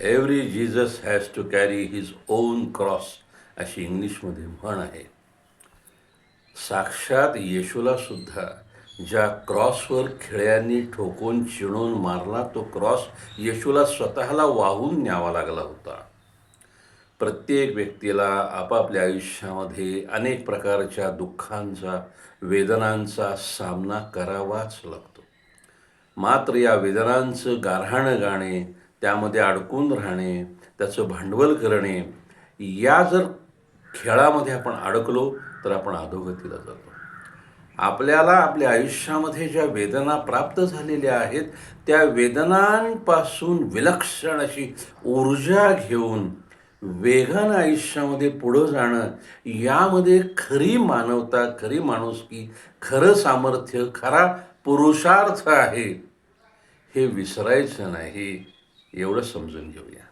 Every Jesus has to carry his own cross अशी इंग्लिशमध्ये म्हण आहे. साक्षात येशूला सुद्धा ज्या क्रॉसवर खिळ्यांनी ठोकून चिणून मारला तो क्रॉस येशूला स्वतःला वाहून न्यावा लागला होता. प्रत्येक व्यक्तीला आपापल्या आयुष्यामध्ये अनेक प्रकारच्या दुःखांचा वेदनांचा सामना करावाच लागतो. मात्र या वेदनांचं गारहाणं गाणे त्यामध्ये अडकून राहणे त्याचं भांडवल करणे या जर खेळामध्ये आपण अडकलो तर आपण अधोगतीला जातो. आपल्याला आपल्या आयुष्यामध्ये ज्या वेदना प्राप्त झालेल्या आहेत त्या वेदनांपासून विलक्षण अशी ऊर्जा घेऊन वेगानं आयुष्यामध्ये पुढं जाणं यामध्ये खरी मानवता खरी माणुसकी खरं सामर्थ्य खरा पुरुषार्थ आहे हे विसरायचं नाही. एवढं समजून घेऊया.